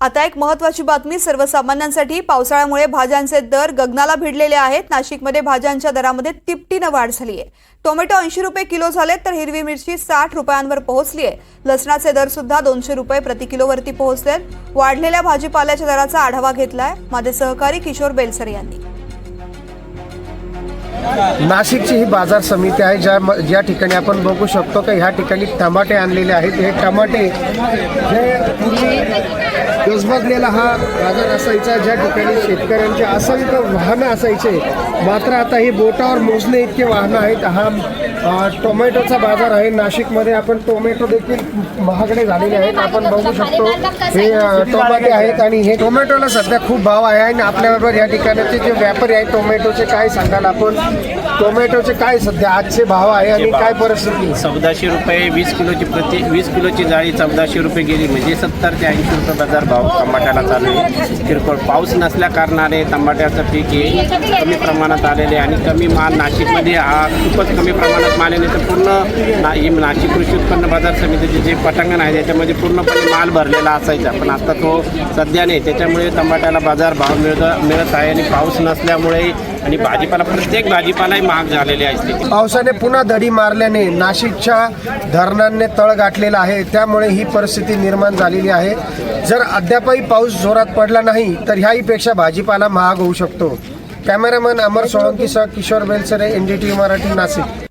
आता एक महत्वाची बातमी सर्वसामान्यांसाठी. पावसाळ्यामुळे भाज्यांचे दर गगनाला भिडलेले आहेत. नाशिकमध्ये भाज्यांच्या दरामध्ये तिपटीनं वाढ झाली आहे टोमॅटो ऐंशी रुपये किलो झाले तर हिरवी मिरची साठ रुपयांवर पोहोचली आहे लसणाचे दर सुद्धा दोनशे रुपये प्रति किलोवरती पोहोचले वाढलेल्या भाजीपाल्याच्या दराचा आढावा घेतलाय माझे सहकारी किशोर बेलसर यांनी. नाशिकची ही बाजार समिती आहे ज्या ज्या ठिकाणी आपण बघू शकतो की ह्या ठिकाणी टमाटे आणलेले आहेत. हे टमाटे जे पूर्वी गजबजलेला हा बाजार असायचा ज्या ठिकाणी शेतकऱ्यांचे असंख्य वाहनं असायचे. मात्र आता ही बोटावर मोजणे इतके वाहनं आहेत. हा टोमॅटोचा बाजार आहे. नाशिकमध्ये आपण टोमॅटो देखील महागडे झालेले आहेत. आपण बघू शकतो हे अ, टोमॅटे आहेत आणि हे टोमॅटोला सध्या खूप भाव आहे आणि आपल्याबरोबर या ठिकाणाचे जे व्यापारी आहेत टोमॅटोचे काय सांगाल आपण? टोमॅटोचे काय सध्या आजचे भाव आहे आणि काय परिस्थिती चौदाशे रुपये वीस किलोची प्रति वीस किलोची जाळी चौदाशे रुपये गेली म्हणजे सत्तर ते ऐंशी रुपये बाजार भाव टमाट्याला चालू आहे. किरकोळ पाऊस नसल्या कारणाने टमाट्याचं पीक हे कमी प्रमाणात आलेले आहे आणि कमी माल नाशिकमध्ये हा खूपच कमी प्रमाणात माल आहे. नाही तर पूर्ण ना नाशिक कृषी उत्पन्न बाजार समितीचे जे पटांगण आहे त्याच्यामध्ये पूर्णपणे माल भरलेला असायचा. पण आता तो सध्या नाही. त्याच्यामुळे टमाट्याला बाजार भाव मिळत मिळत आहे आणि पाऊस नसल्यामुळे आणि भाजीपाला प्रत्येक भाजीपालाही महाग झालेले आहे पावसाने पुन्हा दडी मारल्याने नाशिकच्या धरणांनी तळ गाठलेला आहे. त्यामुळे ही परिस्थिती निर्माण झालेली आहे. जर अद्यापही पाऊस जोरात पडला नाही तर ह्याहीपेक्षा भाजीपाला महाग होऊ शकतो. Cameraman Amar सोळंकीसह Kishor Belsare N D T Marathi Nashik.